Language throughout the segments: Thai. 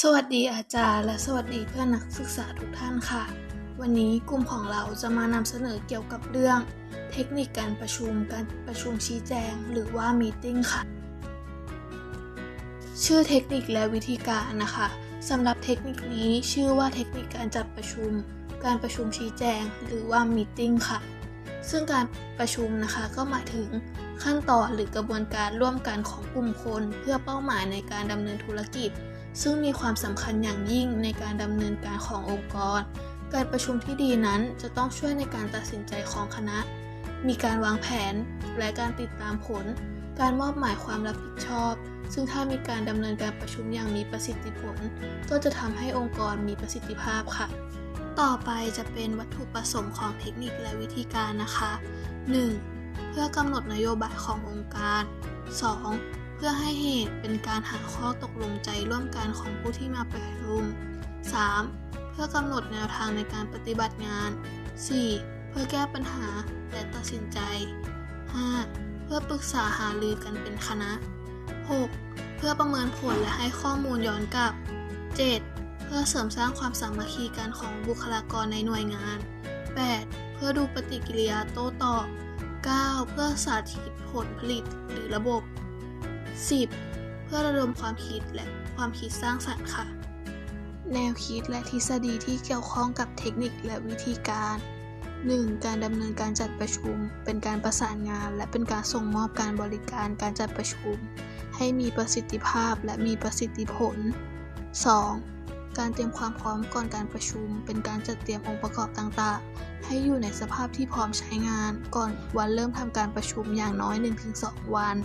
สวัสดีอาจารย์ และสวัสดีเพื่อนนักศึกษาทุกท่านค่ะ วันนี้กลุ่มของเราจะมานำเสนอเกี่ยวกับเรื่อง เทคนิคการประชุมการประชุมชี้แจง หรือว่ามีติ้งค่ะ ชื่อเทคนิคและวิธีการนะคะสำหรับเทคนิคนี้ชื่อว่าเทคนิคการจัดประชุม การประชุมชี้แจง หรือว่ามีติ้งค่ะ ซึ่งการประชุมนะคะก็หมายถึงขั้นตอนหรือกระบวนการร่วมกันของกลุ่มคน เพื่อเป้าหมายในการดำเนินธุรกิจ ซึ่งมีความสำคัญอย่างยิ่งในการดำเนินการขององค์กร การประชุมที่ดีนั้นจะต้องช่วยในการตัดสินใจของคณะ มีการวางแผนและการติดตามผล การมอบหมายความรับผิดชอบ ซึ่งถ้ามีการดำเนินการประชุมอย่างมีประสิทธิผล ก็จะทำให้องค์กรมีประสิทธิภาพค่ะ ต่อไปจะเป็นวัตถุประสงค์ของเทคนิคและวิธีการนะคะ 1. เพื่อกำหนดนโยบายขององค์การ 2. เพื่อให้เหตุเป็นการหาข้อตกลงใจร่วมกันของผู้ที่มาประชุม 3. เพื่อกำหนดแนวทางในการปฏิบัติงาน 4. เพื่อแก้ปัญหาและตัดสินใจ 5. เพื่อปรึกษาหารือกันเป็นคณะ 6. เพื่อประเมินผลและให้ข้อมูลย้อนกลับ 7. เพื่อเสริมสร้างความสามัคคีกันของบุคลากรในหน่วยงาน 8. เพื่อดูปฏิกิริยาโต้ตอบ 9. เพื่อสาธิตผลผลิตหรือระบบ 10. เพื่อระดมความคิดและความคิดสร้างสรรค์ค่ะ แนวคิดและทฤษฎีที่เกี่ยวข้องกับเทคนิคและวิธีการ 1. การดำเนินการจัดประชุม เป็นการประสานงาน และเป็นการส่งมอบการบริการการจัดประชุม ให้มีประสิทธิภาพและมีประสิทธิผล 2. การเตรียมความพร้อมก่อนการประชุม เป็นการจัดเตรียมองค์ประกอบต่างๆ ให้อยู่ในสภาพที่พร้อมใช้งาน ก่อนวันเริ่มทำการประชุมอย่างน้อย 1-2 วัน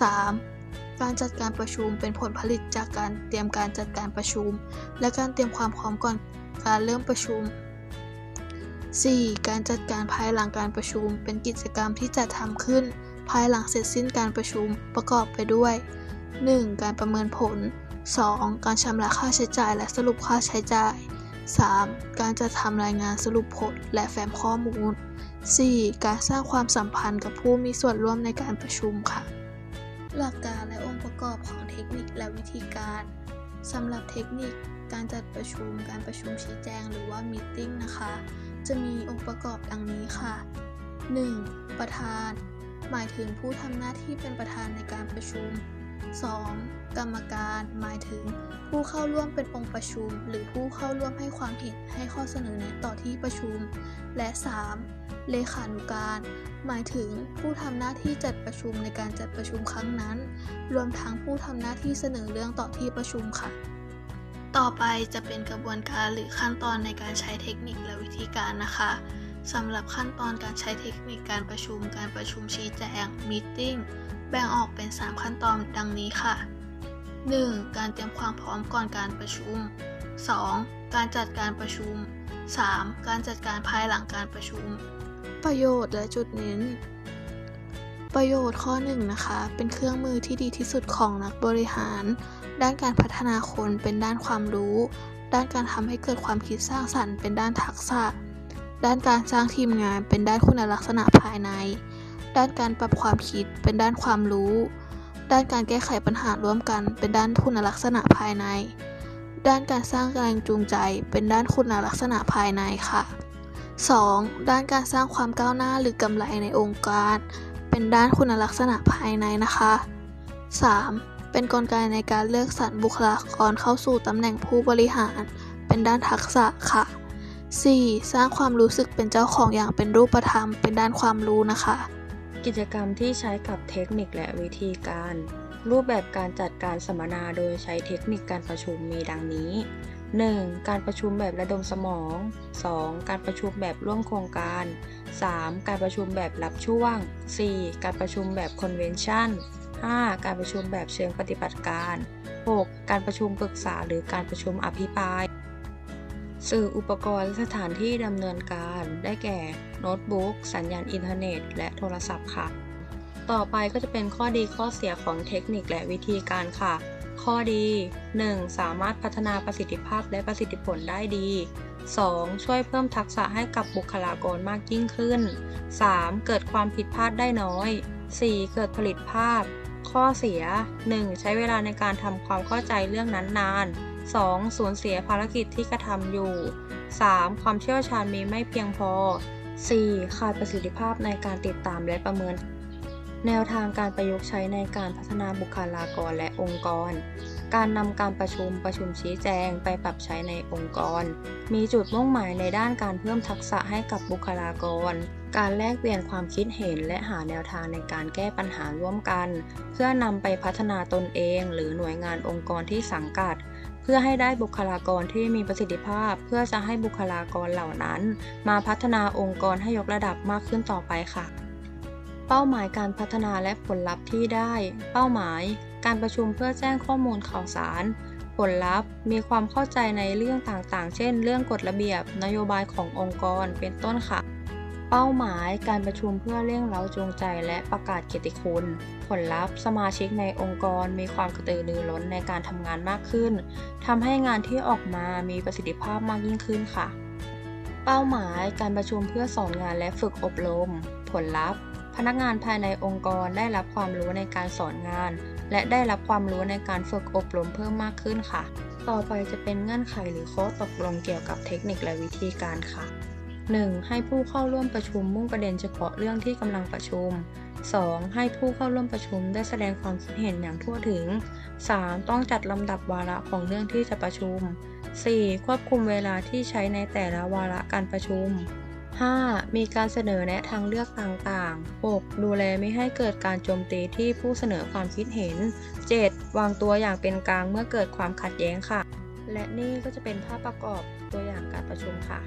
3. การจัดการประชุมเป็นผลผลิตจากการเตรียมการจัดการประชุม และการเตรียมความพร้อมก่อนการเริ่มประชุม 4. การจัดการภายหลังการประชุม เป็นกิจกรรมที่จะทำขึ้น ภายหลังเสร็จสิ้นการประชุมประกอบไปด้วย 1. การประเมินผล 2. การชำระค่าใช้จ่ายและสรุปค่าใช้จ่าย 3. การจัดทำรายงานสรุปผลและแฟ้มข้อมูล 4. การสร้างความสัมพันธ์กับผู้มีส่วนร่วมในการประชุมค่ะ หลักการและองค์ประกอบของเทคนิคและวิธีการสำหรับเทคนิคการจัดประชุม การประชุมชี้แจงหรือว่ามีติ้งนะคะ จะมีองค์ประกอบดังนี้ค่ะ 1. ประธาน หมายถึงผู้ทำหน้าที่เป็นประธานในการประชุม 2. กรรมการหมายถึง ผู้เข้าร่วมเป็นองค์ประชุม หรือผู้เข้าร่วมให้ความเห็นให้ข้อเสนอแนะต่อที่ประชุม และ 3. เลขานุการ หมายถึงผู้ทำหน้าที่จัดประชุมในการจัดประชุมครั้งนั้น รวมทั้งผู้ทำหน้าที่เสนอเรื่องต่อที่ประชุมค่ะ ต่อไปจะเป็นกระบวนการหรือขั้นตอนในการใช้เทคนิคและวิธีการนะคะ สำหรับขั้นตอนการใช้เทคนิคการประชุม การประชุมชี้แจง meeting แบ่งออกเป็น 3 ขั้นตอนดังนี้ค่ะ 1. การเตรียมความพร้อมก่อนการประชุม 2. การจัดการประชุม 3. การจัดการภายหลังการประชุม ประโยชน์และจุดเน้น ประโยชน์ข้อ1นงนะคะ เป็นเครื่องมือที่ดีที่สุดของนักบริหาร ด้านการพัฒนาคนเป็นด้านความรู้ ด้านการทำให้เกิดความคิดสร้างสรรค์เป็นด้านทักษะ ด้านการสร้างทีมงานเป็นด้านคุณลักษณะภายใน ด้านการปรับความคิดเป็นด้านความรู้ ด้านการแก้ไขปัญหาร่วมกัน เป็นด้านคุณลักษณะภายใน ด้านการสร้างแรงจูงใจ เป็นด้านคุณลักษณะภายในค่ะ 2. ด้านการสร้างความก้าวหน้าหรือกำไรในองค์การ เป็นด้านคุณลักษณะภายในนะคะ 3. เป็นกลไกในการเลือกสรรบุคลากรเข้าสู่ตำแหน่งผู้บริหาร เป็นด้านทักษะค่ะ 4. สร้างความรู้สึกเป็นเจ้าของอย่างเป็นรูปธรรม เป็นด้านความรู้นะคะ กิจกรรมที่ใช้กับเทคนิคและวิธีการ รูปแบบการจัดการสัมมนาโดยใช้เทคนิคการประชุมมีดังนี้ 1. การประชุมแบบระดมสมอง 2. การประชุมแบบร่วมโครงการ 3. การประชุมแบบรับช่วง 4. การประชุมแบบคอนเวนชั่น 5. การประชุมแบบเชิงปฏิบัติการ 6. การประชุมปรึกษาหรือการประชุมอภิปราย สื่ออุปกรณ์และสถานที่ดำเนินการได้แก่โน้ตบุ๊กสัญญาณอินเทอร์เน็ต และโทรศัพท์ค่ะ ต่อไปก็จะเป็นข้อดีข้อเสียของเทคนิคและวิธีการค่ะ ข้อดี 1. สามารถพัฒนาประสิทธิภาพและประสิทธิผลได้ดี 2. ช่วยเพิ่มทักษะให้กับบุคลากรมากยิ่งขึ้น 3. เกิดความผิดพลาดได้น้อย 4. เกิดผลิตภาพ ข้อเสีย 1. ใช้เวลาในการทำความเข้าใจเรื่องนั้นนาน 2. สูญเสียภารกิจที่กระทำอยู่ 3. ความเชี่ยวชาญมีไม่เพียงพอ 4. ขาดประสิทธิภาพในการติดตามและประเมิน แนวทางการประยุกต์ใช้ในการพัฒนาบุคลากรและองค์กร การนำการประชุมประชุมชี้แจงไปปรับใช้ในองค์กร มีจุดมุ่งหมายในด้านการเพิ่มทักษะให้กับบุคลากร การแลกเปลี่ยนความคิดเห็นและหาแนวทางในการแก้ปัญหาร่วมกัน เพื่อนำไปพัฒนาตนเอง หรือหน่วยงานองค์กรที่สังกัด พื่อให้ได้บุคลากรที่มีประสิทธิภาพ เพื่อจะให้บุคลากรเหล่านั้น มาพัฒนาองค์กรให้ยกระดับมากขึ้นต่อไปค่ะ เป้าหมายการพัฒนาและผลลัพธ์ที่ได้ เป้าหมาย การประชุมเพื่อแจ้งข้อมูลข่าวสาร ผลลัพธ์ มีความเข้าใจในเรื่องต่างๆ เช่น เรื่องกฎระเบียบ นโยบายขององค์กร เป็นต้นค่ะ เป้าหมายการประชุมเพื่อเร่งเร้าจูงใจและประกาศเกียรติคุณ ผลลัพธ์ สมาชิกในองค์กรมีความกระตือรือร้นในการทำงานมากขึ้นทำให้งานที่ออกมามีประสิทธิภาพมากยิ่งขึ้นค่ะ เป้าหมายการประชุมเพื่อสอนงานและฝึกอบรม ผลลัพธ์ พนักงานภายในองค์กรได้รับความรู้ในการสอนงาน และได้รับความรู้ในการฝึกอบรมเพิ่มมากขึ้นค่ะ ต่อไปจะเป็นเงื่อนไขหรือข้อตกลงเกี่ยวกับเทคนิคและวิธีการค่ะ 1. ให้ผู้เข้าร่วมประชุมมุ่งประเด็นเฉพาะเรื่องที่กำลังประชุม 2. ให้ผู้เข้าร่วมประชุมได้แสดงความคิดเห็นอย่างทั่วถึง 3. ต้องจัดลำดับวาระของเรื่องที่จะประชุม 4. ควบคุมเวลาที่ใช้ในแต่ละวาระการประชุม 5. มีการเสนอแนะทางเลือกต่างๆ 6. ดูแลไม่ให้เกิดการโจมตีที่ผู้เสนอความคิดเห็น 7. วางตัวอย่างเป็นกลางเมื่อเกิดความขัดแย้งค่ะ และนี่ก็จะเป็นภาพประกอบตัวอย่างการประชุมค่ะ